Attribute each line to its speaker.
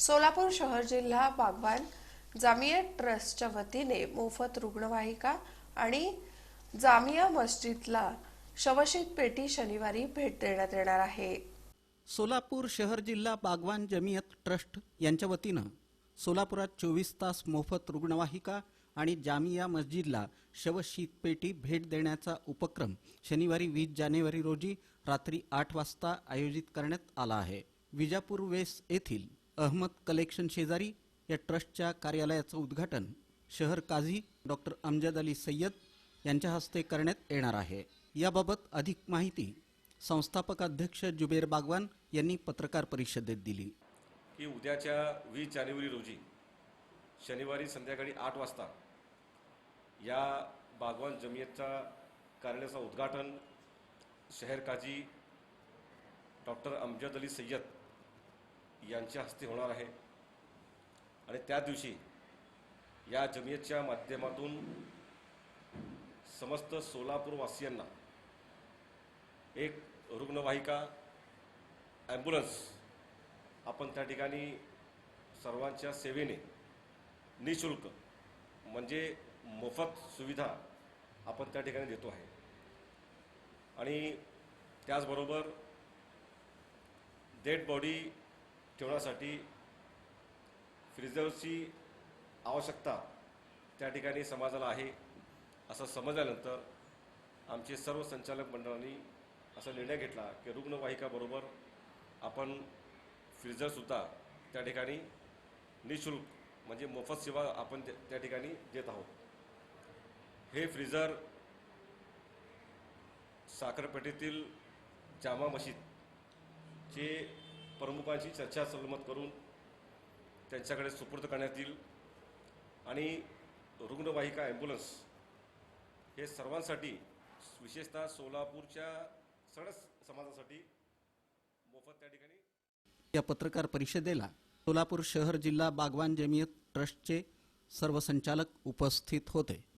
Speaker 1: सोलापूर शहर जिल्हा बागवान जामिया ट्रस्टच्या वतीने मोफत रुग्णवाहिका आणि जामिया मस्जिदला शवशीत पेटी शनिवारी भेट देण्यात येणार आहे.
Speaker 2: सोलापूर शहर जिल्हा बागवान जमियत ट्रस्ट यांच्या वतीनं सोलापुरात चोवीस तास मोफत रुग्णवाहिका आणि जामिया मस्जिदला शवशीतपेटी भेट देण्याचा उपक्रम शनिवारी वीस जानेवारी रोजी रात्री आठ वाजता आयोजित करण्यात आला आहे. विजापूर वेस येथील अहमद कलेक्शन शेजारी या ट्रस्टच्या कार्यालयाचं उद्घाटन शहर काझी डॉक्टर अमजद अली सय्यद यांच्या हस्ते करण्यात येणार आहे. याबाबत अधिक माहिती संस्थापक अध्यक्ष जुबेर बागवान यांनी पत्रकार परिषदेत दिली.
Speaker 3: की उद्याच्या वीस जानेवारी रोजी शनिवारी संध्याकाळी आठ वाजता या बागवान जमियतच्या कार्यालयाचं उद्घाटन शहर काजी डॉक्टर अमजद अली सय्यद यांच्या हस्ते होणार आहे. आणि त्या दिवशी या जमियतच्या माध्यमातून समस्त सोलापूरवासियांना एक रुग्णवाहिका ॲम्ब्युलन्स आपण त्या ठिकाणी सर्वांच्या सेवेने निशुल्क म्हणजे मोफत सुविधा आपण त्या ठिकाणी देतो आहे. आणि त्याचबरोबर डेड बॉडी ठेवण्यासाठी फ्रिजर्वची आवश्यकता त्या ठिकाणी समाजाला आहे असं समजल्यानंतर आमचे सर्व संचालक मंडळांनी असा निर्णय घेतला की रुग्णवाहिकाबरोबर आपण फ्रीजरसुद्धा त्या ठिकाणी निशुल्क म्हणजे मोफत सेवा आपण त्या- त्या ठिकाणी देत आहोत. हे फ्रीजर साखरपेठेतील जामा मशीदचे प्रमुखांची चर्चा सवलमत करून त्यांच्याकडे सुपूर्द करण्यात येईल. आणि रुग्णवाहिका ॲम्ब्युलन्स हे सर्वांसाठी विशेषतः सोलापूरच्या सडस समाजासाठी मोफत त्या ठिकाणी
Speaker 2: या पत्रकार परिषदेला सोलापूर शहर जिल्हा बागवान जमियत ट्रस्टचे सर्व संचालक उपस्थित होते.